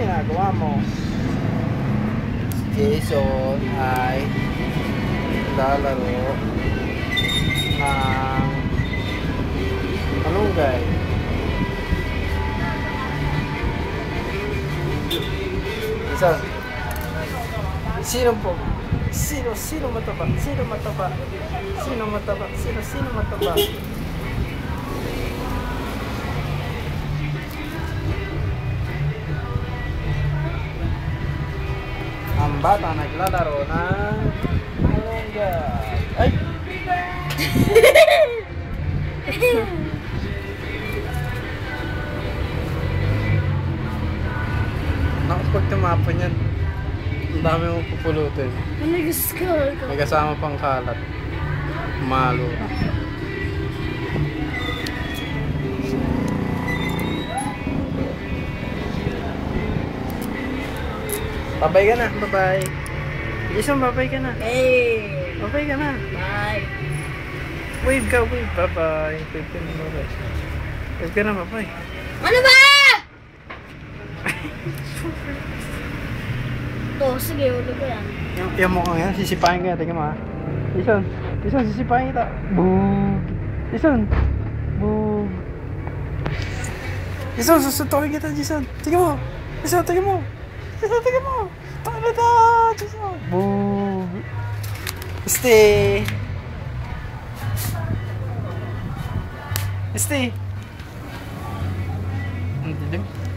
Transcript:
ginagawa mo? Jason ay lalaro ng malunggay. Isa. Sino po? Sino? Sino mataba? Sino mataba? Sino mataba? Sino? Sino mataba? Ang bata naglalaro ng malunggay. Ay! Naku, pag tumapon yan, ang dami mong pupulutin. Gusto ko? May kasama pang kalat. Malo. Babay ka na, babay. Jason, babay ka na. Hey! Babay ka na. Bye! Wave ka, wave. Bye-bye. Wave ka na, babay. Wave ka na, babay. Ano ba? to, sige, ulo ko yan. Yung, yung mukhang yan, sisipahin ka. Tingnan mo ha. Jason, Jason, sisipahin kita. Boog. Jason. Boog. Jason, susuntokin kita, Jason. Tingnan mo. Jason, tingnan mo. Diyos na, mo. Tangin na Diyos na. Boom. Este. Este. Ang dilim.